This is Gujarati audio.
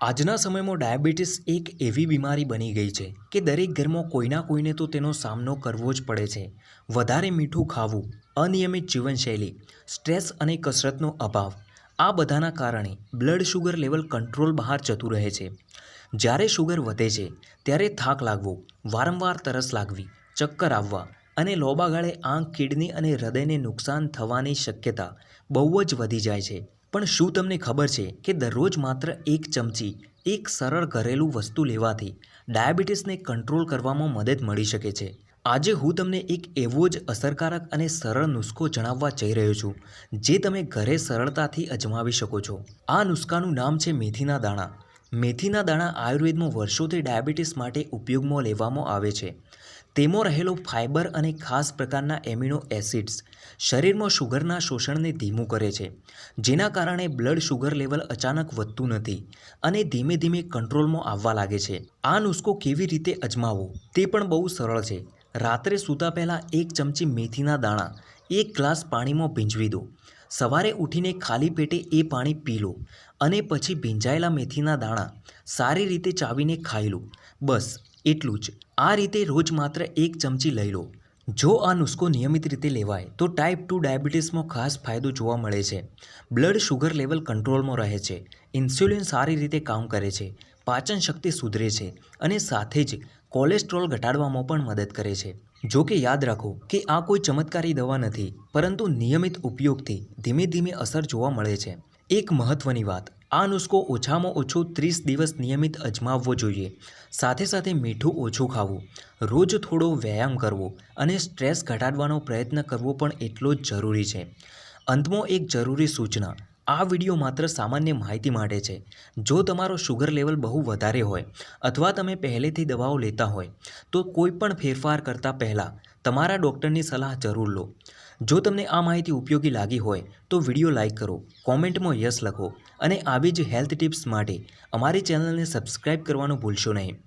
આજના સમયમાં ડાયાબિટીસ એક એવી બીમારી બની ગઈ છે કે દરેક ઘરમાં કોઈના કોઈને તો તેનો સામનો કરવો જ પડે છે. વધારે મીઠું ખાવું, અનિયમિત જીવનશૈલી, સ્ટ્રેસ અને કસરતનો અભાવ, આ બધાના કારણે બ્લડ શુગર લેવલ કંટ્રોલ બહાર જતું રહે છે. જ્યારે શુગર વધે છે, ત્યારે થાક લાગવો, વારંવાર તરસ લાગવી, ચક્કર આવવા અને લોબા ગાળે આંખ, કિડની અને હૃદયને નુકસાન થવાની શક્યતા બહુ જ વધી જાય છે. પણ શું તમને ખબર છે કે દરરોજ માત્ર એક ચમચી, એક સરળ ઘરેલું વસ્તુ લેવાથી ડાયાબિટીસને કંટ્રોલ કરવામાં મદદ મળી શકે છે? આજે હું તમને એક એવો જ અસરકારક અને સરળ નુસ્ખો જણાવવા જઈ રહ્યો છું, જે તમે ઘરે સરળતાથી અજમાવી શકો છો. આ નુસ્ખાનું નામ છે મેથીના દાણા. મેથીના દાણા આયુર્વેદમાં વર્ષોથી ડાયાબિટીસ માટે ઉપયોગમાં લેવામાં આવે છે. તેમાં રહેલો ફાઇબર અને ખાસ પ્રકારના એમિનો એસિડ્સ શરીરમાં શુગરના શોષણને ધીમું કરે છે, જેના કારણે બ્લડ શુગર લેવલ અચાનક વધતું નથી અને ધીમે ધીમે કંટ્રોલમાં આવવા લાગે છે. આ નુસ્ખો કેવી રીતે અજમાવવો? તે પણ બહુ સરળ છે. રાત્રે સૂતા પહેલાં એક ચમચી મેથીના દાણા, એક ગ્લાસ પાણીમાં ભીંજવી દો. સવારે ઉઠીને ખાલી પેટે એ પાણી પી લો અને પછી ભીંજાયેલા મેથીના દાણા સારી રીતે ચાવીને ખાઈ લો. બસ એટલું જ. આ રીતે રોજ માત્ર એક ચમચી લઈ લો. જો આ નુસ્ખો નિયમિત રીતે લેવાય, તો ટાઈપ ટુ ડાયાબિટીસમાં ખાસ ફાયદો જોવા મળે છે. બ્લડ શુગર લેવલ કંટ્રોલમાં રહે છે. ઇન્સ્યુલિન સારી રીતે કામ કરે છે. પાચન શક્તિ સુધરે છે અને સાથે જ કોલેસ્ટ્રોલ ઘટાડવામાં પણ મદદ કરે છે. જો કે યાદ રાખો કે આ કોઈ ચમત્કારી દવા નથી, પરંતુ નિયમિત ઉપયોગથી ધીમે ધીમે અસર જોવા મળે છે. એક મહત્ત્વની વાત. આ નુસ્ખો ઓછામાં ઓછો ત્રીસ દિવસ નિયમિત અજમાવવો જોઈએ. સાથે સાથે મીઠું ઓછું ખાવું. રોજ થોડો વ્યાયામ કરવો અને સ્ટ્રેસ ઘટાડવાનો પ્રયત્ન કરવો પણ એટલો જ જરૂરી છે. અંતમાં એક જરૂરી સૂચના. આ વીડિયો માત્ર સામાન્ય માહિતી માટે છે. જો તમારો શુગર લેવલ બહુ વધારે હોય અથવા તમે પહેલેથી દવાઓ લેતા હોય, તો કોઈ પણ ફેરફાર કરતાં પહેલાં તમારા ડૉક્ટરની સલાહ જરૂર લો. જો તમને આ માહિતી ઉપયોગી લાગી હોય, તો વીડિયો લાઇક કરો, કોમેન્ટમાં યસ લખો અને આવી જ હેલ્થ ટિપ્સ માટે અમારી ચેનલને સબસ્ક્રાઇબ કરવાનું ભૂલશો નહીં.